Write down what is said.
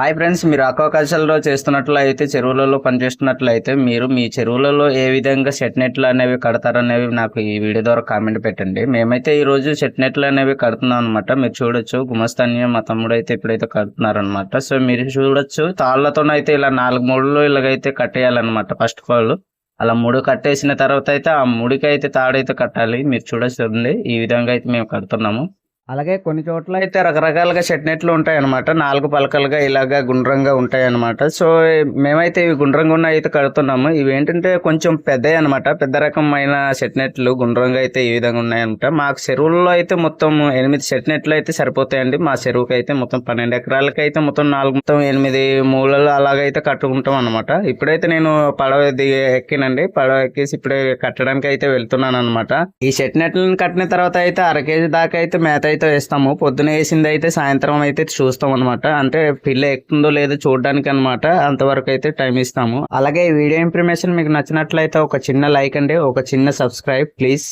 Hi friends మీరు అక్వాకల్చర్లో చేస్తున్నట్లయితే చెరువులలో పనిచేస్తున్నట్లయితే మీరు మీ చెరువులలో ఏ విధంగా సెట్ నెట్లు అనేవి కడతారనేవి నాకు ఈ వీడియో ద్వారా కామెంట్ పెట్టండి. మేమైతే ఈ రోజు సెట్ నెట్లు అనేవి కడుతున్నాం అనమాట మీరు చూడొచ్చు గుమస్తాన్య మా తమ్ముడు అయితే ఇప్పుడైతే కడుతున్నారనమాట సో మీరు చూడొచ్చు తాళ్ళతోనైతే ఇలా నాలుగు మూడులు ఇలాగైతే కట్టేయాలన్నమాట. ఫస్ట్ ఆఫ్ ఆల్ అలా మూడు కట్టేసిన తర్వాత అయితే ఆ ముడికి అయితే తాడైతే కట్టాలి. మీరు చూడొస్తుంది ఈ విధంగా అయితే మేము కడుతున్నాము. అలాగే కొన్ని చోట్ల అయితే రకరకాలుగా చెట్నెట్లు ఉంటాయి అనమాట నాలుగు పలకలుగా ఇలాగా గుండ్రంగా ఉంటాయి అనమాట సో మేమైతే ఇవి గుండ్రంగా ఉన్న అయితే కడుతున్నాము. ఇవి ఏంటంటే కొంచెం పెద్దవి అనమాట పెద్ద రకమైన సెట్ నెట్లు గుండ్రంగా అయితే ఈ విధంగా ఉన్నాయన్నమాట. మాకు చెరువుల్లో అయితే మొత్తం ఎనిమిది సెట్ నెట్లు అయితే సరిపోతాయండి. మా చెరువుకి అయితే మొత్తం పన్నెండు ఎకరాలకి అయితే మొత్తం నాలుగు మొత్తం ఎనిమిది మూలలు అలాగైతే కట్టుకుంటాం అనమాట ఇప్పుడైతే నేను పడవ దిగి ఎక్కినండి. పడవ ఎక్కేసి ఇప్పుడే కట్టడానికి అయితే వెళ్తున్నాను అనమాట ఈ చెట్నెట్లను కట్టిన తర్వాత అయితే అర కేజీ దాకా అయితే మేత అయితే వేస్తాము. పొద్దున వేసింది అయితే సాయంత్రం అయితే చూస్తాం అనమాట అంటే పిల్ల ఎక్కుతుందో లేదో చూడడానికి అనమాట అంతవరకు అయితే టైం ఇస్తాము. అలాగే ఈ వీడియో ఇన్ఫర్మేషన్ మీకు నచ్చినట్లయితే ఒక చిన్న లైక్ అండి. ఒక చిన్న సబ్స్క్రైబ్ ప్లీజ్.